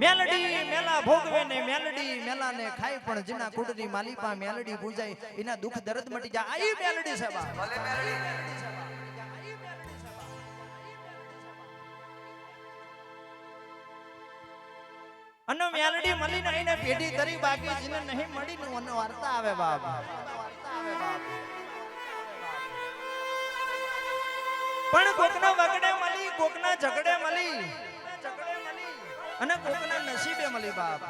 મેલડી મેલા ભોગવે ને મેલડી મેલા ને ખાય પણ જેના કુડરી માલિપા મેલડી પૂજાય એના દુઃખ દર્દ મટી જાય. આઈ મેલડી છે બા અને મેલડી મળી ને એને પેઢી કરી બાકી જેને નહીં મળી ને મને વાર્તા આવે બાપ. પણ કોકના વગડે મળી કોકના ઝગડે મળી અને કોકના નસીબે મળી બાપ.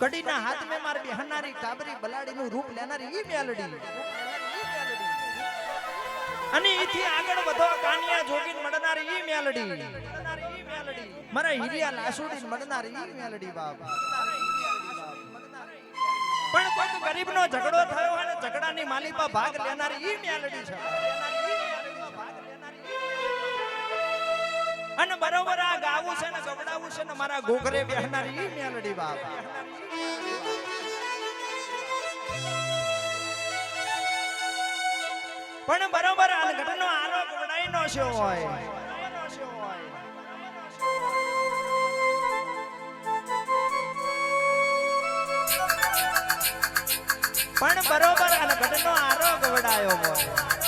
કડીના હાથ મે માર બેહનારી કાબરી બલાડી નું રૂપ લેનારી ઈ મેલડી. અને ઈથી આગળ વધો કાનિયા જોગીન મળનારી ઈ મેલડી. મારા હિરિયા લાસુડી મળનારી ઈ મેલડી બાપ. પણ કોઈક ગરીબનો ઝઘડો થયો અને ઝઘડાની માલિપા ભાગ લેનારી ઈ મેલડી છે. અને બરોબર આ ગાવું છે ને ગવડાવું છે ને મારા ઘોઘરે બેહનારી મેલડી બાપ. પણ બરોબર અનઘટનો આરોપ વડાઈ નો શો હોય. પણ બરોબર અનઘટનો આરોપ વડાયો હોય.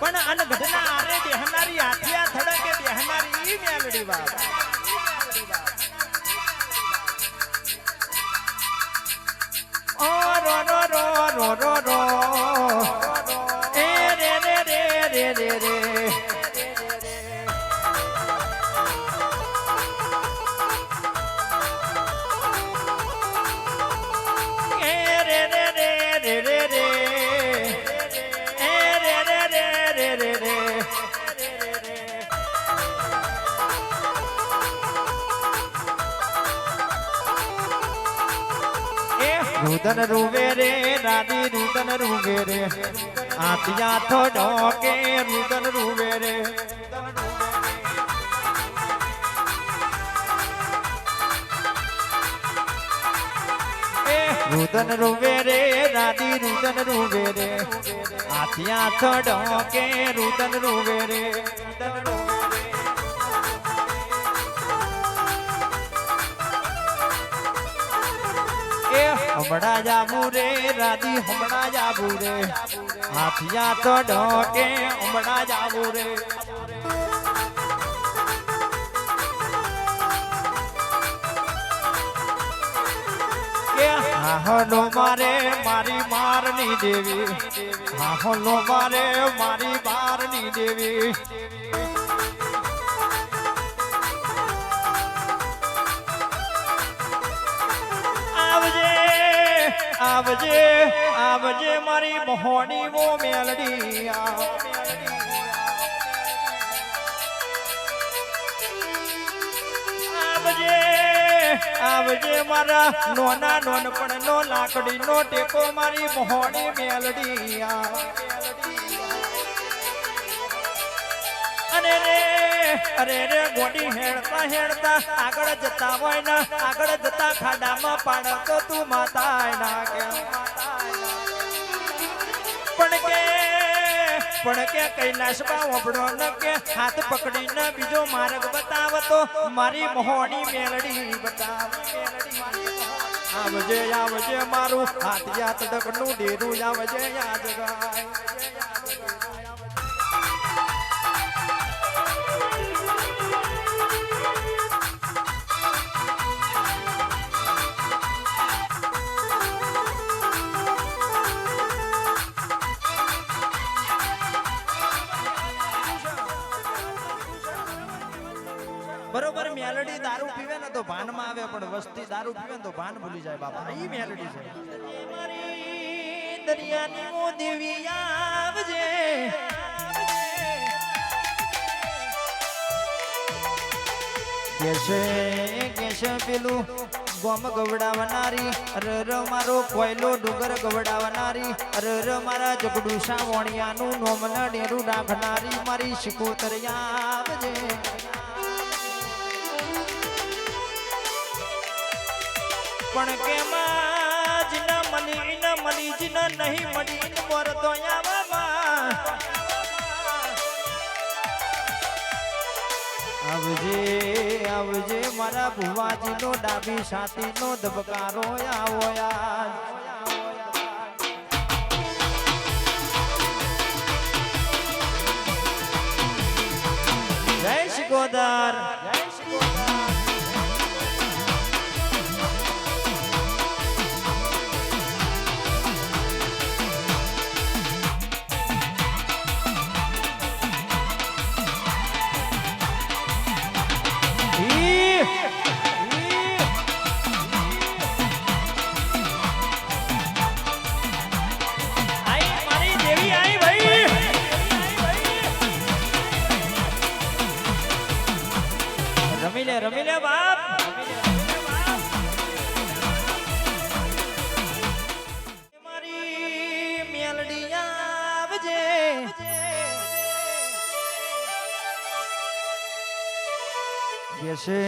પણ અનગઢના આરે બેહનારી હાથિયા થડકે બેહનારી ઈ મેલડી બાપ રુદન રૂવે રે રાધી રુદન રૂવે રે. આતિયા થોડો કે રુદન રૂવે રે. રુદન રૂવે રે રાધી રુદન રૂવે રે. આતિયા થોડો કે રુદન રૂવે રે રુદન રૂવે રે. હમણાં જાબુ રે રાધી હમણાં જાબુ રે હાથિયા તો ઢોકે હમણાં જાબુ રે કે હાહલો મારે, મારી મારની દેવી. હાહલો મારે, મારી બારની દેવી. આવજે આવજે મારી મોહણી વો મેલડી આવજે આવજે મારા નોના નોનપણ નો લાકડી નો ટેકો મારી મોહણી મેલડી અને અરે રે ગોડી હેડતા હેડતા આગળ જતા હોય ને આગળ જતા ખાડામાં પાડતો તું માતા ના કે. પણ કે પણ કે કૈલાસમાં ઓબડો ન કે, હાથ પકડીને બીજો માર્ગ બતાવતો, મારી મોહણી મેલડી બતાવ આવજે આવજે મારું હાથ યાત ડગનું ડેરું, આવજે યાદ ગાય. તો ભાનમાં આવે પણ વસ્તી દારૂ પીવે ને તો ભાન ભૂલી જાય બાપા. એ મેલડી છે. દરિયાની મો દેવી આવજે. કેશે કેશે પેલું ગોમ ગવડાવનારી. અરર મારો કોયલો ડુંગર ગવડાવનારી. ર મારા જગડું સાવણિયાનું નોમન ડેરું રાખનારી મારી શિકોતર આવજે. પણ કેમાં જીના મની ઇન મની જીના નહીં મની ઇન મોર તો આવામાં આવજે આવજે મારા ભુવાજીનો ડાબી છાતીનો ધબકારો આવો યાર. જય શ્રી જય રમી લે રમી લે બાપ. મારી મેલડી આવજે. કેશે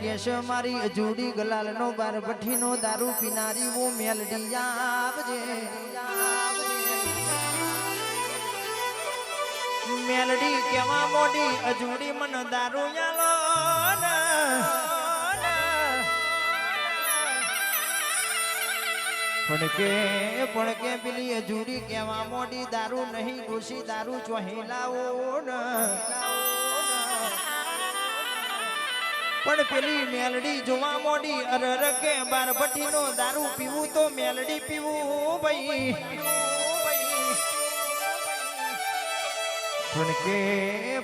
કેશે મારી અજુડી ગલાલ નો બાર ભઠ્ઠી નો દારૂ પીનારી વો મેલડી આવજે. મેલડી કેવા મોડી અજુડી મન દારૂ યાલો પણ કે પેલી અજુડી કેવા મોડી દારૂ નહીં, ડોશી દારૂ ચોહેલાઓ પણ પેલી મેલડી જોવા મોડી અરર કે બારબટી નો દારૂ પીવું તો મેલડી પીવું ભાઈ. પણ કે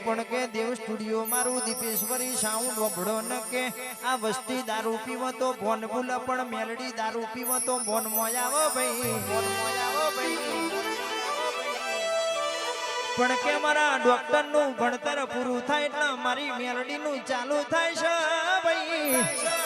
પણ કે દેવ સ્ટુડિયો મારું દીપેશ્વરી સાઉન્ડ વભડો ન કે. આ વસ્તી દારૂ પીવો તો ભોન ભૂલ, પણ મેલડી દારૂ પીવો તો ભોન મોયાવો ભાઈ ભોન મોયાવો ભાઈ. પણ કે મારા ડોક્ટરનું ભણતર પૂરું થાય એટલે મારી મેલડી નું ચાલુ થાય છે ભાઈ.